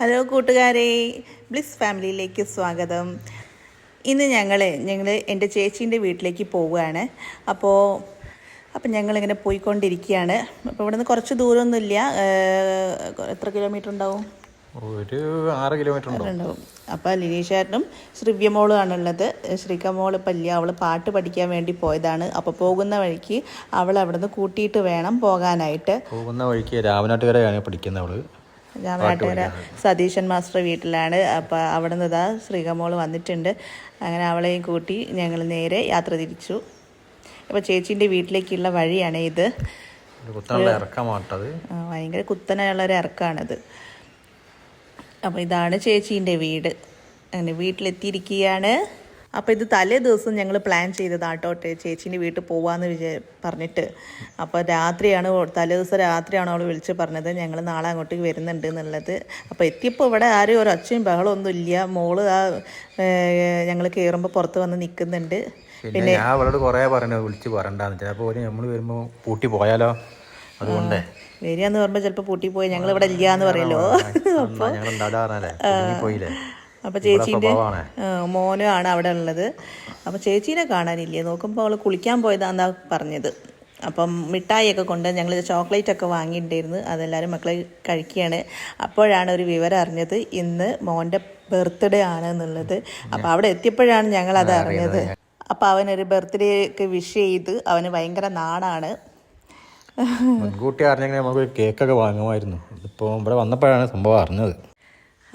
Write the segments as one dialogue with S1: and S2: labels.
S1: Hello കൂട്ടുകാരെ bliss ഫാമിലിയിലേക്ക് സ്വാഗതം. ഇന്ന് ഞങ്ങൾ ഞങ്ങൾ എന്റെ ചേച്ചീന്റെ വീട്ടിലേക്ക് പോവുകയാണ്. അപ്പോൾ അപ്പം ഞങ്ങളിങ്ങനെ പോയിക്കൊണ്ടിരിക്കുകയാണ്. അപ്പോൾ ഇവിടുന്ന് കുറച്ച് ദൂരമൊന്നുമില്ല. എത്ര കിലോമീറ്റർ ഉണ്ടാവും?
S2: ഒരു ആറ് കിലോമീറ്റർ ഉണ്ടോ
S1: ഉണ്ടാവും അപ്പോൾ ലിനീഷേട്ടനും ശ്രീവ്യമോളും ആണുള്ളത് ശ്രീകമോൾ പല്ലിയ അവൾ പാട്ട് പഠിക്കാൻ വേണ്ടി പോയതാണ്. അപ്പോൾ പോകുന്ന വഴിക്ക് അവൾ അവിടെ നിന്ന് കൂട്ടിയിട്ട് വേണം പോകാനായിട്ട്.
S2: പോകുന്ന വഴിക്ക് രാമനാട്ടുകരയാണ് പഠിക്കുന്നത് അവൾ.
S1: രാമനാട്ടുകര സതീശൻ മാസ്റ്റർ വീട്ടിലാണ്. അപ്പോൾ അവിടെ നിന്ന് ഇതാ ശ്രീകമോൾ വന്നിട്ടുണ്ട്. അങ്ങനെ അവളെയും കൂട്ടി ഞങ്ങൾ നേരെ യാത്ര തിരിച്ചു. അപ്പോൾ ചേച്ചീന്റെ വീട്ടിലേക്കുള്ള വഴിയാണ് ഇത്.
S2: ഭയങ്കര കുത്തനുള്ള
S1: ഒരു ഇറക്കാണിത്. അപ്പോൾ ഇതാണ് ചേച്ചീന്റെ വീട്. അങ്ങനെ വീട്ടിലെത്തിയിരിക്കുകയാണ്. അപ്പോൾ ഇത് തലേ ദിവസം ഞങ്ങൾ പ്ലാൻ ചെയ്തതാട്ടോട്ടെ ചേച്ചീന്റെ വീട്ടിൽ പോവാന്ന് വിചാ പറഞ്ഞിട്ട്. അപ്പോൾ രാത്രിയാണ് തലേ ദിവസം രാത്രിയാണ് അവൾ വിളിച്ച് പറഞ്ഞത് ഞങ്ങൾ നാളെ അങ്ങോട്ടേക്ക് വരുന്നുണ്ട് എന്നുള്ളത്. അപ്പോൾ എത്തിയപ്പോൾ ഇവിടെ ആരും ഒരു ഒച്ചയും ബഹളമൊന്നും ഇല്ല. മോൾ ആ ഞങ്ങൾ കയറുമ്പോൾ പുറത്ത് വന്ന് നിൽക്കുന്നുണ്ട്
S2: പിന്നെ ഞാൻ അവളോട് കുറേ പറഞ്ഞു വിളിച്ച് പറയണ്ടെന്ന് ചിലപ്പോൾ ഒരു നമ്മൾ വരുമ്പോൾ പൂട്ടി പോയാലോ? അതുകൊണ്ടേ.
S1: വരിക എന്ന് പറയുമ്പോൾ ചിലപ്പോൾ പൂട്ടി പോയി ഞങ്ങൾ ഇവിടെ ഇല്ല എന്ന് പറയല്ലോ
S2: പോയില്ലേ
S1: അപ്പോൾ
S2: ചേച്ചീന്റെ
S1: മോനാണ് ആണ് അവിടെ ഉള്ളത്. അപ്പോൾ ചേച്ചീനെ കാണാനില്ലേ? നോക്കുമ്പോൾ അവൾ കുളിക്കാൻ പോയതാന്നാ പറഞ്ഞത്. അപ്പം മിഠായിയൊക്കെ കൊണ്ട് ഞങ്ങൾ ചോക്ലേറ്റ് ഒക്കെ വാങ്ങിയിട്ടുണ്ടായിരുന്നു. അതെല്ലാവരും മക്കളെ കഴിക്കുകയാണ്. അപ്പോഴാണ് ഒരു വിവരം അറിഞ്ഞത് ഇന്ന് മോന്റെ ബർത്ത്ഡേ ആണ് എന്നുള്ളത് അപ്പോൾ അവിടെ എത്തിയപ്പോഴാണ് ഞങ്ങൾ അത് അറിഞ്ഞത്. അപ്പോൾ അവനൊരു ബർത്ത്ഡേക്ക് വിഷ് ചെയ്ത് അവന് ഭയങ്കര നാടാണ്
S2: മുൻകൂട്ടി അറിഞ്ഞെങ്കിൽ നമുക്ക് കേക്കൊക്കെ വാങ്ങുമായിരുന്നു. ഇപ്പോൾ ഇവിടെ വന്നപ്പോഴാണ് സംഭവം അറിഞ്ഞത്.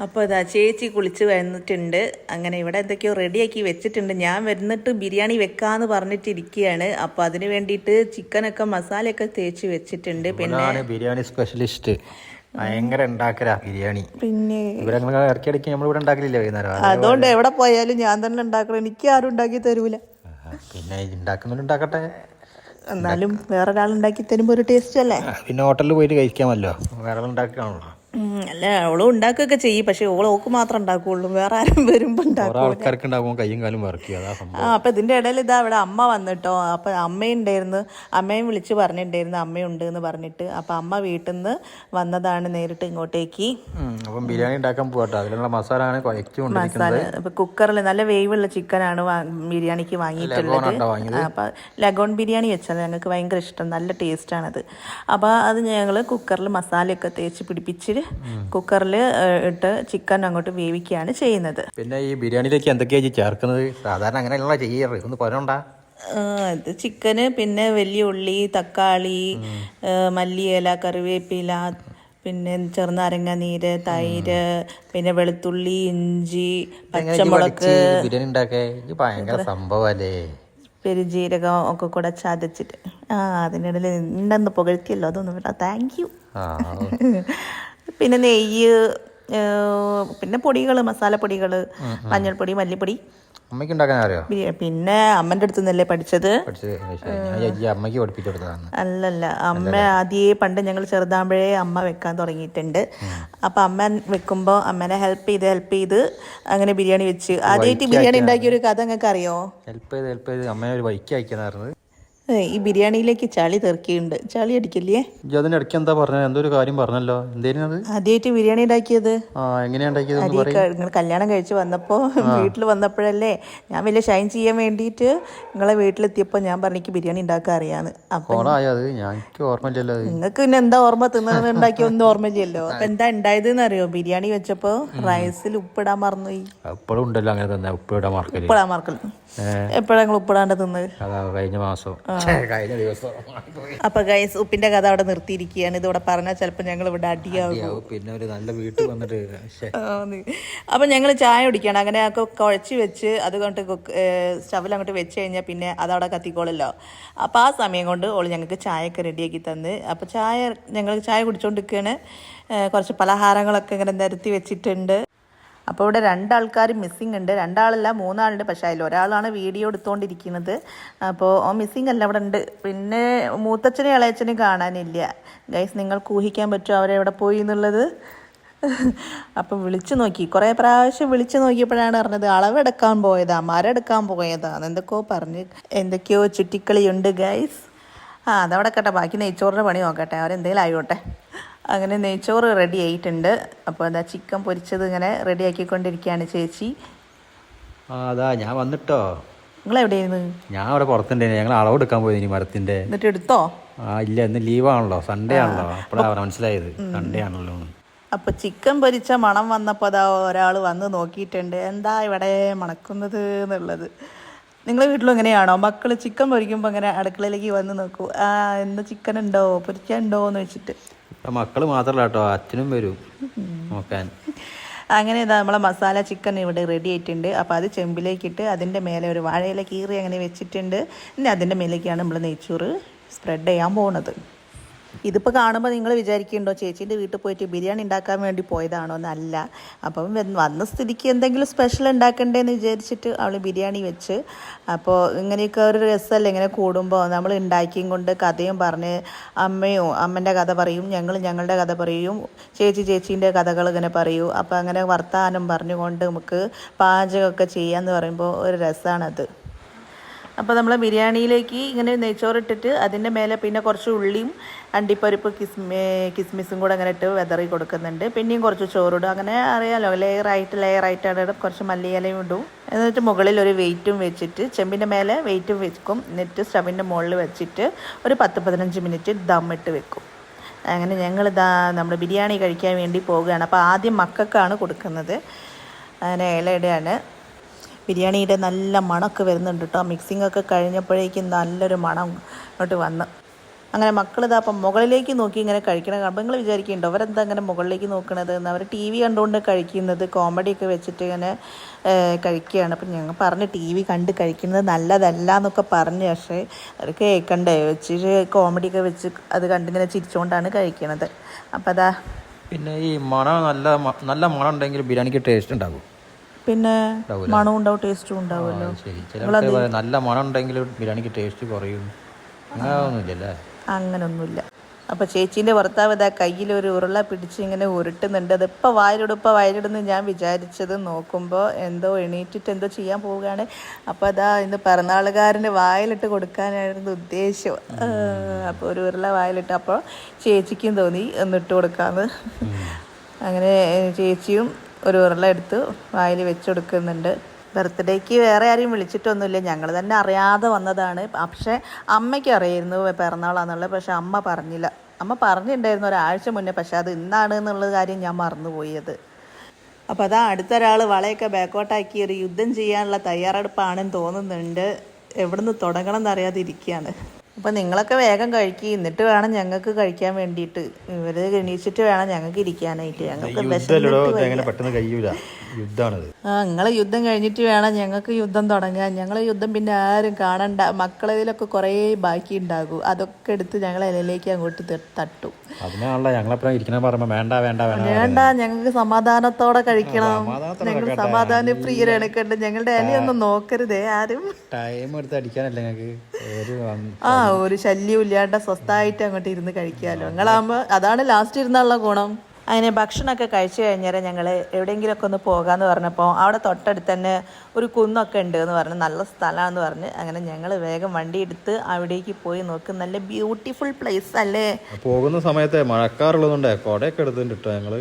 S1: അപ്പോൾ ഇതാ ചേച്ചി കുളിച്ച് വന്നിട്ടുണ്ട്. അങ്ങനെ ഇവിടെ എന്തൊക്കെയോ റെഡിയാക്കി വെച്ചിട്ടുണ്ട്. ഞാൻ വരുന്നിട്ട് ബിരിയാണി വെക്കാന്ന് പറഞ്ഞിട്ടിരിക്കുകയാണ് അപ്പോൾ അതിന് വേണ്ടിയിട്ട് ചിക്കനൊക്കെ മസാലയൊക്കെ തേച്ച് വെച്ചിട്ടുണ്ട്. പിന്നെ
S2: ബിരിയാണി സ്പെഷ്യലിസ്റ്റ് ഭയങ്കര ഉണ്ടാക്കലാ ബിരിയാണി.
S1: പിന്നെ
S2: നമ്മൾ ഇവിടെ ഉണ്ടാക്കലില്ലേ വൈകുന്നേരം?
S1: അതുകൊണ്ട് എവിടെ പോയാലും ഞാൻ തന്നെ ഉണ്ടാക്കണം. എനിക്ക് ആരും ഉണ്ടാക്കി തരൂല.
S2: പിന്നെ ഉണ്ടാക്കുന്നുണ്ട് ഉണ്ടാക്കട്ടെ.
S1: എന്നാലും വേറൊരാൾ ഉണ്ടാക്കി തരുമ്പോൾ ഒരു ടേസ്റ്റ് അല്ലേ?
S2: പിന്നെ ഹോട്ടലിൽ പോയിട്ട് കഴിക്കാമല്ലോ. വേറെ
S1: ഉണ്ടാക്കാണല്ലോ. അല്ല ഓളും ഉണ്ടാക്കുകയൊക്കെ ചെയ്യും. പക്ഷെ ഓൾ ഓക്ക് മാത്രം ഉണ്ടാക്കുകയുള്ളൂ. വേറെ ആരും
S2: വരുമ്പോ ആൾക്കാർക്ക് ഉണ്ടാകുമ്പോൾ കയ്യും കാലും
S1: ആ അപ്പൊ ഇതിന്റെ ഇടയിൽ ഇതാ അവിടെ അമ്മ വന്നിട്ടോ? അപ്പൊ അമ്മയുണ്ടായിരുന്നു അമ്മയും വിളിച്ച് പറഞ്ഞിട്ടുണ്ടായിരുന്നു. അമ്മയുണ്ട് എന്ന് പറഞ്ഞിട്ട്. അപ്പൊ അമ്മ വീട്ടിൽ നിന്ന് വന്നതാണ് നേരിട്ട് ഇങ്ങോട്ടേക്ക്.
S2: അപ്പം ബിരിയാണി ഉണ്ടാക്കാൻ പോകട്ടെ മസാല
S1: കുക്കറിൽ നല്ല വേവുള്ള ചിക്കനാണ് ബിരിയാണിക്ക് വാങ്ങിയിട്ടുള്ളത്. അപ്പൊ ലഗോൺ ബിരിയാണി വെച്ചാൽ ഞങ്ങൾക്ക് ഭയങ്കര ഇഷ്ടം. നല്ല ടേസ്റ്റ് ആണത് അപ്പൊ അത് ഞങ്ങൾ കുക്കറിൽ മസാലയൊക്കെ തേച്ച് പിടിപ്പിച്ച് കുക്കറിൽ ഇട്ട് ചിക്കൻ അങ്ങോട്ട് വേവിക്കുകയാണ് ചെയ്യുന്നത്.
S2: പിന്നെ ഈ ബിരിയാണിയിലേക്ക് എന്തൊക്കെയാ ചേർക്കുന്നത്? സാധാരണ അങ്ങനെയുള്ള ചെയ്യാറ്. ഒന്ന് പറഞ്ഞോണ്ടാ
S1: അത് ചിക്കന് പിന്നെ വലിയ ഉള്ളി തക്കാളി മല്ലിയില കറിവേപ്പില പിന്നെ ചെറുനാരങ്ങ നീര് തൈര് പിന്നെ വെളുത്തുള്ളി ഇഞ്ചി പച്ചമുളക്. പെരുജീരകം ഒക്കെ കൂടെ ചതച്ചിട്ട്. ആ അതിനിടയിൽ ഉണ്ടെന്ന് പുകഴ്ത്തിയല്ലോ അതൊന്നും താങ്ക് യു പിന്നെ നെയ്യ് പിന്നെ പൊടികൾ മസാലപ്പൊടികൾ മഞ്ഞൾപ്പൊടി മല്ലിപ്പൊടി.
S2: അമ്മയ്ക്ക് ഉണ്ടാക്കാൻ അറിയോ?
S1: പിന്നെ അമ്മന്റെ അടുത്ത് നിന്നല്ലേ പഠിച്ചത്
S2: അമ്മയ്ക്ക് പഠിപ്പിച്ചു കൊടുത്തതാണ്.
S1: അല്ലല്ല അമ്മ ആദ്യേ പണ്ട് ഞങ്ങൾ ചെറുതാകുമ്പോഴേ അമ്മ വെക്കാൻ തുടങ്ങിയിട്ടുണ്ട്. അപ്പൊ അമ്മ വെക്കുമ്പോൾ അമ്മനെ ഹെൽപ്പ് ചെയ്ത് ഹെൽപ്പ് ചെയ്ത് അങ്ങനെ ബിരിയാണി വെച്ച്. ആദ്യമായിട്ട് ബിരിയാണി ഉണ്ടാക്കിയ ഒരു കഥ നിങ്ങൾക്ക് അറിയോ
S2: ഹെൽപ്പ് ചെയ്ത് ഹെൽപ്പ് ചെയ്ത് അമ്മയെ ഒരു ബൈക്ക് അയക്കാനായിരുന്നത്
S1: ഏ, ഈ ബിരിയാണിയിലേക്ക് ചളി തെറിക്കുന്നുണ്ട് ചളി അടിക്കില്ലേ?
S2: ഇടയ്ക്ക് എന്താ പറഞ്ഞത് എന്തോ ഒരു കാര്യം പറഞ്ഞല്ലോ? എന്തേലും അത്?
S1: ആദ്യമായിട്ട് ബിരിയാണി ഉണ്ടാക്കിയത്. നിങ്ങൾ കല്യാണം കഴിച്ച് വന്നപ്പോൾ വീട്ടിൽ വന്നപ്പോഴല്ലേ ഞാൻ വലിയ ഷൈൻ ചെയ്യാൻ വേണ്ടിയിട്ട് നിങ്ങളെ വീട്ടിലെത്തിയപ്പോൾ ഞാൻ പറഞ്ഞു എനിക്ക് ബിരിയാണി ഉണ്ടാക്കാൻ അറിയാന്ന്. നിങ്ങൾക്ക് പിന്നെ എന്താ ഓർമ്മ തിന്നത് ഉണ്ടാക്കിയ ഒന്നും ഓർമ്മയില്ലല്ലോ. അപ്പൊ എന്താ ഉണ്ടായത് അറിയോ ബിരിയാണി വെച്ചപ്പോ റൈസിൽ ഉപ്പിടാൻ
S2: തന്നെ ഉപ്പിടാൻ മാർക്കൽ
S1: ഉപ്പിടാൻ മറക്കൽ എപ്പോഴാ നിങ്ങൾ ഉപ്പിടാണ്ട് തിന്നത്?
S2: കഴിഞ്ഞ മാസം. കഴിഞ്ഞ ദിവസം.
S1: അപ്പൊ ഗൈസ് ഉപ്പിന്റെ കഥ അവിടെ നിർത്തിയിരിക്കുകയാണ്. ഇതോടെ പറഞ്ഞാൽ ചിലപ്പോൾ ഞങ്ങൾ ഇവിടെ അടിയാവും.
S2: അപ്പൊ പിന്നെ ഒരു നല്ല വീട്ടിൽ വന്നിട്ട്.
S1: ആന്ന്. ഞങ്ങൾ ചായ കുടിക്കണം അങ്ങനെ ഒക്കെ കുഴച്ച് വെച്ച് അത് കൊണ്ട് സ്റ്റവിൽ അങ്ങോട്ട് വെച്ച് കഴിഞ്ഞാൽ പിന്നെ അതവിടെ കത്തിക്കോളല്ലോ. അപ്പൊ ആ സമയം കൊണ്ട് ഓൾ ഞങ്ങൾക്ക് ചായയൊക്കെ റെഡിയാക്കി തന്ന്. അപ്പൊ ചായ ഞങ്ങൾ ചായ കുടിച്ചോണ്ടിരിക്കുകയാണ്. കുറച്ച് പലഹാരങ്ങളൊക്കെ ഇങ്ങനെ നിരത്തി വെച്ചിട്ടുണ്ട്. അപ്പോൾ ഇവിടെ രണ്ടാൾക്കാർ മിസ്സിംഗ് ഉണ്ട്. രണ്ടാളല്ല മൂന്നാളുണ്ട്. പക്ഷേ അതിൽ ഒരാളാണ് വീഡിയോ എടുത്തുകൊണ്ടിരിക്കുന്നത് അപ്പോൾ ഓ മിസ്സിംഗ് അല്ല അവിടെ ഉണ്ട്. പിന്നെ മൂത്തച്ഛനെ ഇളയച്ചനെയും കാണാനില്ല. ഗൈസ് നിങ്ങൾക്ക് ഊഹിക്കാൻ പറ്റുമോ അവരെവിടെ പോയി എന്നുള്ളത്? അപ്പം വിളിച്ചു നോക്കി. കുറേ പ്രാവശ്യം വിളിച്ചു നോക്കിയപ്പോഴാണ് പറഞ്ഞത് അളവെടുക്കാൻ പോയതാ മരം എടുക്കാൻ പോയതാ എന്തൊക്കെയോ പറഞ്ഞ് എന്തൊക്കെയോ ചുറ്റിക്കളിയുണ്ട് ഗൈസ് ആ അതവിടെ കേട്ടെ. ബാക്കി നെയ്ച്ചോറിന്റെ പണി നോക്കട്ടെ. അവരെന്തെങ്കിലും ആയിക്കോട്ടെ. അങ്ങനെ നെയ്ച്ചോറ് റെഡി ആയിട്ടുണ്ട്. അപ്പോൾ അതാ ചിക്കൻ പൊരിച്ചത് ഇങ്ങനെ റെഡി ആക്കിക്കൊണ്ടിരിക്കുകയാണ് ചേച്ചി.
S2: അതാ ഞാൻ വന്നിട്ടോ.
S1: നിങ്ങൾ എവിടെയായിരുന്നു
S2: ഞാൻ അവിടെ പുറത്തുണ്ടായിരുന്നു. ഞങ്ങൾ അളവെടുക്കാൻ പോയി ഇനി മരത്തിന്റെ
S1: എന്നിട്ട് എടുത്തോ?
S2: ആ ഇല്ല ഇന്ന് ലീവാണല്ലോ സൺഡേ ആണല്ലോ. അപ്പോഴാണ് മനസ്സിലായത്. സൺഡേ ആണല്ലോ.
S1: അപ്പൊ ചിക്കൻ പൊരിച്ച മണം വന്നപ്പോൾ അതാ ഒരാൾ വന്ന് നോക്കിയിട്ടുണ്ട്. എന്താ ഇവിടെ മണക്കുന്നത് എന്നുള്ളത്. നിങ്ങളെ വീട്ടിലും എങ്ങനെയാണോ മക്കൾ ചിക്കൻ പൊരിക്കുമ്പോൾ ഇങ്ങനെ അടുക്കളയിലേക്ക് വന്ന് നോക്കൂ. ആ എന്താ ചിക്കൻ ഉണ്ടോ? പൊരിച്ചുണ്ടോ എന്ന് വെച്ചിട്ട്.
S2: മക്കൾ മാത്രല്ല കേട്ടോ അച്ഛനും വരും. നോക്കാൻ.
S1: അങ്ങനെ ഇതാ നമ്മളെ മസാല ചിക്കൻ ഇവിടെ റെഡി ആയിട്ടുണ്ട്. അപ്പോൾ അത് ചെമ്പിലേക്കിട്ട് അതിന്റെ മേലെ ഒരു വാഴയില കീറി അങ്ങനെ വെച്ചിട്ടുണ്ട്. ഇനി അതിന്റെ മേലേക്കാണ് നമ്മൾ നെയ്ച്ചോറ് സ്പ്രെഡ് ചെയ്യാൻ പോകുന്നത് ഇതിപ്പോൾ കാണുമ്പോൾ നിങ്ങൾ വിചാരിക്കുന്നുണ്ടോ ചേച്ചീന്റെ വീട്ടിൽ പോയിട്ട് ബിരിയാണി ഉണ്ടാക്കാൻ വേണ്ടി പോയതാണോ എന്നല്ല. അപ്പം വന്ന സ്ഥിതിക്ക് എന്തെങ്കിലും സ്പെഷ്യൽ ഉണ്ടാക്കണ്ടേന്ന് വിചാരിച്ചിട്ട് അവൾ ബിരിയാണി വെച്ച്. അപ്പോൾ ഇങ്ങനെയൊക്കെ ഒരു രസമല്ലേ ഇങ്ങനെ കൂടുമ്പോൾ നമ്മൾ ഉണ്ടാക്കിയും കൊണ്ട് കഥയും പറഞ്ഞ് അമ്മയും അമ്മന്റെ കഥ പറയും ഞങ്ങൾ ഞങ്ങളുടെ കഥ പറയും ചേച്ചി ചേച്ചീന്റെ കഥകൾ ഇങ്ങനെ പറയൂ. അപ്പോൾ അങ്ങനെ വർത്തമാനം പറഞ്ഞുകൊണ്ട് നമുക്ക് പാചകമൊക്കെ ചെയ്യാമെന്ന് പറയുമ്പോൾ ഒരു രസമാണത് അപ്പോൾ നമ്മൾ ബിരിയാണിയിലേക്ക് ഇങ്ങനെ നെയ്ച്ചോറിട്ടിട്ട് അതിന്റെ മേലെ പിന്നെ കുറച്ച് ഉള്ളിയും അണ്ടിപ്പരിപ്പ് കിസ്മി കിസ്മിസും കൂടെ അങ്ങനെ ഇട്ട് വെതറി കൊടുക്കുന്നുണ്ട്. പിന്നെയും കുറച്ച് ചോറിടും. അങ്ങനെ അറിയാമല്ലോ ലെയറായിട്ട് ലെയറായിട്ടാണ് ഇടും കുറച്ച് മല്ലിയിലയും ഇടും. എന്നിട്ട് മുകളിൽ ഒരു വെയിറ്റും വെച്ചിട്ട് ചെമ്പിന്റെ മേലെ വെയിറ്റും വെക്കും. എന്നിട്ട് സ്റ്റവിന്റെ മുകളിൽ വെച്ചിട്ട് ഒരു പത്ത് പതിനഞ്ച് മിനിറ്റ് ദമ്മിട്ട് വെക്കും. അങ്ങനെ ഞങ്ങൾ ഇതാ നമ്മൾ ബിരിയാണി കഴിക്കാൻ വേണ്ടി പോവുകയാണ്. അപ്പോൾ ആദ്യം മക്കൾക്കാണ് കൊടുക്കുന്നത്. അങ്ങനെ ഇലയുടെയാണ്. ബിരിയാണിയുടെ നല്ല മണക്ക് വരുന്നുണ്ട് കേട്ടോ മിക്സിംഗ് ഒക്കെ കഴിഞ്ഞപ്പോഴേക്കും നല്ലൊരു മണം ഇങ്ങോട്ട് വന്ന്. അങ്ങനെ മക്കളിതാ അപ്പം മുകളിലേക്ക് നോക്കി ഇങ്ങനെ കഴിക്കണ കാണുമ്പോൾ നിങ്ങൾ വിചാരിക്കുന്നുണ്ടോ അവരെന്താ അങ്ങനെ മുകളിലേക്ക് നോക്കണത്? എന്ന് അവർ ടി വി കണ്ടുകൊണ്ട് കഴിക്കുന്നത് കോമഡിയൊക്കെ വെച്ചിട്ട് ഇങ്ങനെ കഴിക്കുകയാണ്. അപ്പം ഞങ്ങൾ പറഞ്ഞ് ടി വി കണ്ട് കഴിക്കുന്നത് നല്ലതല്ല എന്നൊക്കെ പറഞ്ഞു. പക്ഷേ അവർ കേൾക്കണ്ടേ? വെച്ചിട്ട് കോമഡിയൊക്കെ വെച്ച് അത് കണ്ടിങ്ങനെ ചിരിച്ചുകൊണ്ടാണ് കഴിക്കണത്. അപ്പം അതാ
S2: പിന്നെ ഈ മണം നല്ല നല്ല മണം ഉണ്ടെങ്കിൽ ബിരിയാണിക്ക് ടേസ്റ്റ് ഉണ്ടാകും.
S1: പിന്നെ മണവും ഉണ്ടാവും ടേസ്റ്റും ഉണ്ടാവുമല്ലോ.
S2: ശരി. നല്ല മണം ഉണ്ടെങ്കിൽ ബിരിയാണിക്ക് ടേസ്റ്റ് കുറയും. അങ്ങനെ ഒന്നുമില്ലല്ലേ
S1: അങ്ങനൊന്നുമില്ല. അപ്പോൾ ചേച്ചീന്റെ ഭർത്താവ് ഇതാ കയ്യിൽ ഒരു ഉരുള പിടിച്ച് ഇങ്ങനെ ഉരുട്ടുന്നുണ്ട്. അതിപ്പോൾ വായിലിടും ഇപ്പോൾ വായിലിടുന്ന് ഞാൻ വിചാരിച്ചത് നോക്കുമ്പോൾ എന്തോ എണീറ്റിട്ട് എന്തോ ചെയ്യാൻ പോവുകയാണ്. അപ്പോൾ അതാ ഇന്ന് പിറന്നാളുകാരന് വായിലിട്ട് കൊടുക്കാനായിരുന്നു ഉദ്ദേശം. അപ്പോൾ ഒരു ഉരുള വായിലിട്ട് അപ്പോൾ ചേച്ചിക്കും തോന്നി ഒന്നിട്ട് കൊടുക്കാന്ന്. അങ്ങനെ ചേച്ചിയും ഒരു ഉരുള എടുത്ത് വായിൽ വെച്ചെടുക്കുന്നുണ്ട്. ബർത്ത്ഡേക്ക് വേറെ ആരെയും വിളിച്ചിട്ടൊന്നുമില്ല. ഞങ്ങൾ തന്നെ അറിയാതെ വന്നതാണ്. പക്ഷേ അമ്മയ്ക്ക് അറിയായിരുന്നു പിറന്നാളാന്നുള്ളത് പക്ഷെ അമ്മ പറഞ്ഞില്ല. അമ്മ പറഞ്ഞിട്ടുണ്ടായിരുന്നു ഒരാഴ്ച മുന്നേ. പക്ഷെ അത് ഇന്നാണ് എന്നുള്ള കാര്യം ഞാൻ മറന്നുപോയത്. അപ്പോൾ അതാ അടുത്തൊരാൾ വളയൊക്കെ ബാക്കോട്ടാക്കി ഒരു യുദ്ധം ചെയ്യാനുള്ള തയ്യാറെടുപ്പാണെന്ന് തോന്നുന്നുണ്ട്. എവിടുന്ന് തുടങ്ങണം എന്നറിയാതെ ഇരിക്കുകയാണ്. അപ്പോൾ നിങ്ങളൊക്കെ വേഗം കഴിക്കുക എന്നിട്ട് വേണം ഞങ്ങൾക്ക് കഴിക്കാൻ വേണ്ടിയിട്ട്. ഇവർ എണീച്ചിട്ട് വേണം ഞങ്ങൾക്ക് ഇരിക്കാനായിട്ട്. ഞങ്ങൾക്ക്
S2: പെട്ടെന്ന് കഴിയൂല. യുദ്ധമാണിത്.
S1: ആ നിങ്ങൾ യുദ്ധം കഴിഞ്ഞിട്ട് വേണം ഞങ്ങൾക്ക് യുദ്ധം തുടങ്ങാൻ. ഞങ്ങൾ യുദ്ധം പിന്നെ ആരും കാണണ്ട. മക്കളതിലൊക്കെ കുറേ ബാക്കി ഉണ്ടാകും. അതൊക്കെ എടുത്ത് ഞങ്ങൾ ഇലയിലേക്ക് അങ്ങോട്ട് തട്ടു.
S2: അതിനാണല്ലോ ഞങ്ങളെപ്പോഴും ഇരിക്കണ പറയുമ്പോ വേണ്ട വേണ്ട വേണ്ട
S1: വേണ്ട ഞങ്ങൾക്ക് സമാധാനത്തോടെ കഴിക്കണം. ഞങ്ങൾ സമാധാന പ്രിയരാണ് കണ്ട് ഞങ്ങളുടെ ഇലയൊന്നും നോക്കരുതേ ആരും.
S2: ടൈം എടുത്ത് അടിക്കാനല്ലേ ഞങ്ങൾക്ക്?
S1: ആ ഒരു ശല്യം ഇല്ലാണ്ട് സ്വസ്ഥമായിട്ട് അങ്ങോട്ട് ഇരുന്ന് കഴിക്കാമല്ലോ നിങ്ങളാകുമ്പോൾ അതാണ് ലാസ്റ്റ് ഇരുന്നുള്ള ഗുണം. അങ്ങനെ ഭക്ഷണമൊക്കെ കഴിച്ചു കഴിഞ്ഞാൽ ഞങ്ങൾ എവിടെയെങ്കിലുമൊക്കെ ഒന്ന് പോകാമെന്ന് പറഞ്ഞപ്പോൾ അവിടെ തൊട്ടടുത്ത് തന്നെ ഒരു കുന്നൊക്കെ ഉണ്ട് എന്ന് പറഞ്ഞ് നല്ല സ്ഥലമാണെന്ന് പറഞ്ഞ് അങ്ങനെ ഞങ്ങൾ വേഗം വണ്ടി എടുത്ത് അവിടേക്ക് പോയി നോക്കും. നല്ല ബ്യൂട്ടിഫുൾ പ്ലേസ് അല്ലേ?
S2: പോകുന്ന സമയത്തെ മഴക്കാറുള്ളതുകൊണ്ട് കൊടയൊക്കെ എടുത്തിട്ടുണ്ട് ഞങ്ങൾ.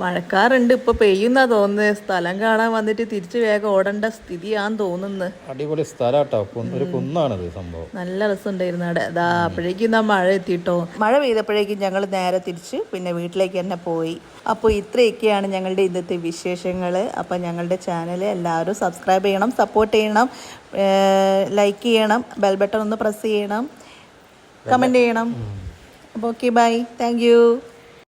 S1: മഴക്കാറുണ്ട്. ഇപ്പൊ പെയ്യുന്ന തോന്നുന്നത് സ്ഥലം കാണാൻ വന്നിട്ട് തിരിച്ചു വേഗം ഓടേണ്ട സ്ഥിതിയാന്ന് തോന്നുന്നു.
S2: അടിപൊളി സ്ഥലാട്ടോ. ഒരു കുന്നാണിത് സംഭവം.
S1: നല്ല രസമുണ്ടായിരുന്നു അവിടെ. അതാ അപ്പോഴേക്കും ഞാൻ മഴ എത്തിയിട്ടോ മഴ പെയ്തപ്പോഴേക്കും ഞങ്ങൾ നേരെ തിരിച്ച് പിന്നെ വീട്ടിലേക്ക് തന്നെ പോയി. അപ്പോൾ ഇത്രയൊക്കെയാണ് ഞങ്ങളുടെ ഇന്നത്തെ വിശേഷങ്ങൾ അപ്പോൾ ഞങ്ങളുടെ ചാനൽ എല്ലാവരും സബ്സ്ക്രൈബ് ചെയ്യണം സപ്പോർട്ട് ചെയ്യണം ലൈക്ക് ചെയ്യണം ബെൽ ബട്ടൺ ഒന്ന് പ്രസ് ചെയ്യണം കമന്റ് ചെയ്യണം. അപ്പോൾ ഓക്കെ ബൈ താങ്ക് യു